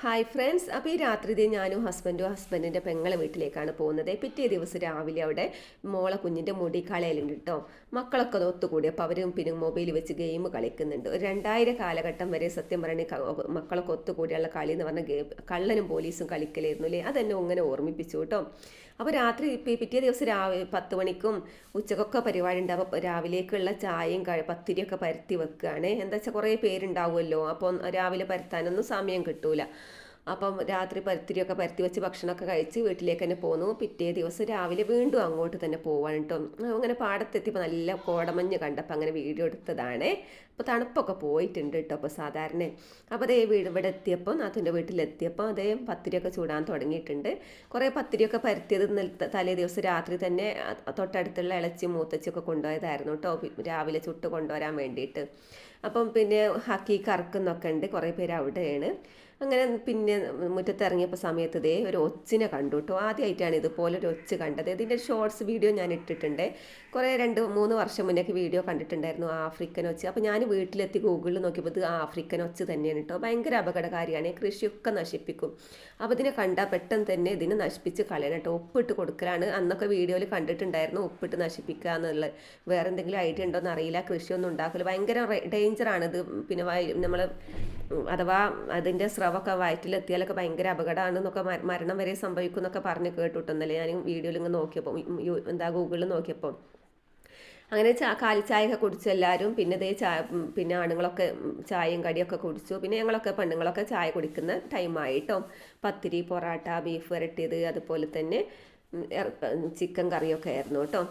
Hi friends അപ്പോൾ ഈ രാത്രി ഞാനും ഹസ്ബൻഡും ഹസ്ബൻഡിന്റെ പെങ്ങളെ വീട്ടിലേക്കാണ് പോകുന്നത്. പിറ്റേ ദിവസം രാവിലെ അവിടെ മോളെ കുഞ്ഞിന്റെ മുടി കളയലുണ്ട് കേട്ടോ മക്കളൊക്കെ ഒത്തുകൂടി. അപ്പോൾ അവരും പിന്നെ മൊബൈൽ വെച്ച് ഗെയിം കളിക്കുന്നുണ്ട്. രണ്ടായിരം കാലഘട്ടം വരെ സത്യം പറയുകയാണെങ്കിൽ മക്കളൊക്കെ ഒത്തുകൂടിയുള്ള കളി എന്ന് പറഞ്ഞാൽ ഗെയിം കള്ളനും പോലീസും കളിക്കലായിരുന്നു അല്ലേ? അതെന്നെ അങ്ങനെ ഓർമ്മിപ്പിച്ചു കേട്ടോ അപ്പോൾ രാത്രി ഈ പിറ്റേ ദിവസം രാവിലെ പത്ത് മണിക്കും ഉച്ചക്കൊക്കെ പരിപാടി ഉണ്ടാവും അപ്പോൾ രാവിലേക്കുള്ള ചായയും പത്തിരിയൊക്കെ പരത്തി വെക്കുകയാണ് എന്താ വെച്ചാൽ കുറേ പേരുണ്ടാവുമല്ലോ. അപ്പോൾ രാവിലെ പരത്താനൊന്നും സമയം കിട്ടൂല. അപ്പം രാത്രി പരുത്തിരിയൊക്കെ പരുത്തി വെച്ച് ഭക്ഷണമൊക്കെ കഴിച്ച് വീട്ടിലേക്ക് തന്നെ പോന്നു. പിറ്റേ ദിവസം രാവിലെ വീണ്ടും അങ്ങോട്ട് തന്നെ പോവാണ് കേട്ടോ അങ്ങനെ പാടത്തെത്തിയപ്പോൾ നല്ല കോടമഞ്ഞ് കണ്ടപ്പോൾ അങ്ങനെ വീഡിയോ എടുത്തതാണ്. അപ്പോൾ തണുപ്പൊക്കെ പോയിട്ടുണ്ട് കേട്ടോ അപ്പോൾ സാധാരണ. അപ്പോൾ അതേ വീട് ഇവിടെ എത്തിയപ്പോൾ നാത്തിന്റെ വീട്ടിലെത്തിയപ്പോൾ അതേ പത്തിരിയൊക്കെ ചൂടാൻ തുടങ്ങിയിട്ടുണ്ട്. കുറേ പത്തിരിയൊക്കെ പരുത്തിയത് തലേ ദിവസം രാത്രി തന്നെ തൊട്ടടുത്തുള്ള ഇളച്ചി മൂത്തച്ചിയൊക്കെ കൊണ്ടുപോയതായിരുന്നു കേട്ടോ രാവിലെ ചുട്ട് കൊണ്ടുവരാൻ വേണ്ടിയിട്ട്. അപ്പം പിന്നെ ഹക്കി കറക്കുന്നൊക്കെ ഉണ്ട്. കുറേ പേര് അവിടെയാണ്. അങ്ങനെ പിന്നെ മുറ്റത്ത് ഇറങ്ങിയപ്പോൾ സമയത്ത് ഇതേ ഒരു ഒച്ചിനെ കണ്ടു കേട്ടോ. ആദ്യമായിട്ടാണ് ഇതുപോലെ ഒരു ഒച്ച് കണ്ടത്. ഇതിന്റെ ഷോർട്സ് വീഡിയോ ഞാൻ ഇട്ടിട്ടുണ്ട്. കുറേ രണ്ട് മൂന്ന് വർഷം മുന്നേക്ക് വീഡിയോ കണ്ടിട്ടുണ്ടായിരുന്നു ആഫ്രിക്കൻ ഒച്ച്. അപ്പോൾ ഞാൻ വീട്ടിലെത്തി ഗൂഗിളിൽ നോക്കിയപ്പോൾ ഇത് ആഫ്രിക്കൻ ഒച്ച് തന്നെയാണ് കേട്ടോ. ഭയങ്കര അപകടകാരിയാണ്. കൃഷിയൊക്കെ നശിപ്പിക്കും. അപ്പോൾ ഇതിനെ കണ്ടാൽ പെട്ടെന്ന് തന്നെ ഇതിനെ നശിപ്പിച്ച് കളയണം കേട്ടോ. ഉപ്പിട്ട് കൊടുക്കലാണ്. അന്നൊക്കെ വീഡിയോയിൽ കണ്ടിട്ടുണ്ടായിരുന്നു ഉപ്പിട്ട് നശിപ്പിക്കുക എന്നുള്ളത് വേറെ എന്തെങ്കിലും ഐഡിയ ഉണ്ടോ എന്നറിയില്ല. കൃഷിയൊന്നും ഉണ്ടാക്കില്ല. ഭയങ്കര ഡേഞ്ചറാണ് ഇത് പിന്നെ നമ്മൾ അഥവാ അതിന്റെ സ്രവമൊക്കെ വയറ്റിലെത്തിയാലൊക്കെ ഭയങ്കര അപകടമാണെന്നൊക്കെ മരണം വരെ സംഭവിക്കും എന്നൊക്കെ പറഞ്ഞ് കേട്ടിട്ടുണ്ടല്ലേ ഞാൻ വീഡിയോയിൽ ഇങ്ങനെ നോക്കിയപ്പോൾ എന്താ ഗൂഗിളിൽ നോക്കിയപ്പോൾ അങ്ങനെ ചാ കാലിച്ചായൊക്കെ കുടിച്ചു എല്ലാവരും പിന്നെ ഇതേ ചായ പിന്നെ ആണുങ്ങളൊക്കെ ചായയും കടിയൊക്കെ കുടിച്ചു. പിന്നെ ഞങ്ങളൊക്കെ പെണ്ണുങ്ങളൊക്കെ ചായ കുടിക്കുന്ന ടൈമായിട്ടോ. പത്തിരി പൊറാട്ട ബീഫ് വരട്ടിയത് അതുപോലെ തന്നെ ചിക്കൻ കറിയൊക്കെ ആയിരുന്നു കേട്ടോ.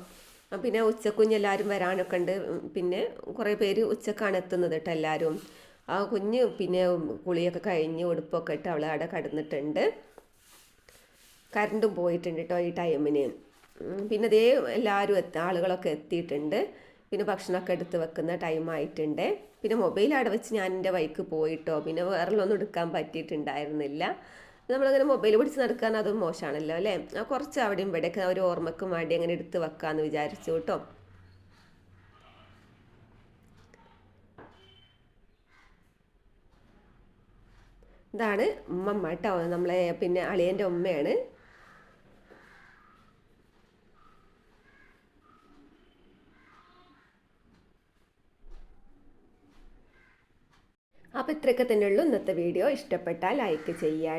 പിന്നെ ഉച്ചക്കുഞ്ഞ് എല്ലാവരും വരാനൊക്കെ ഉണ്ട് പിന്നെ കുറേ പേര് ഉച്ചക്കാണ് എത്തുന്നത് കേട്ടോ എല്ലാവരും ആ കുഞ്ഞ് പിന്നെ കുളിയൊക്കെ കഴിഞ്ഞ് ഉടുപ്പൊക്കെ ഇട്ട് അവൾ അവിടെ കടന്നിട്ടുണ്ട്. കറണ്ടും പോയിട്ടുണ്ട് കേട്ടോ ഈ ടൈമിന്. പിന്നെ അതേ എല്ലാവരും എത്ത ആളുകളൊക്കെ എത്തിയിട്ടുണ്ട്. പിന്നെ ഭക്ഷണമൊക്കെ എടുത്ത് വെക്കുന്ന ടൈമായിട്ടുണ്ട് പിന്നെ മൊബൈൽ അവിടെ വെച്ച് ഞാൻ എന്റെ വൈക്ക് പോയിട്ടോ പിന്നെ വേറെല്ലൊന്നും എടുക്കാൻ പറ്റിയിട്ടുണ്ടായിരുന്നില്ല. നമ്മളങ്ങനെ മൊബൈൽ പിടിച്ച് നടക്കാൻ അതും മോശമാണല്ലോ അല്ലേ? ആ കുറച്ച് അവിടെയും ഇവിടെയൊക്കെ ഒരു ഓർമ്മക്കും വേണ്ടി അങ്ങനെ എടുത്ത് വെക്കാമെന്ന് വിചാരിച്ചു കേട്ടോ. ഇതാണ് ഉമ്മമ്മ കേട്ടോ നമ്മളെ പിന്നെ അളിയന്റെ ഉമ്മയാണ്. അപ്പോൾ ഇത്രയൊക്കെ തന്നെയുള്ളൂ. ഇന്നത്തെ വീഡിയോ ഇഷ്ടപ്പെട്ടാൽ ലൈക്ക് ചെയ്യാം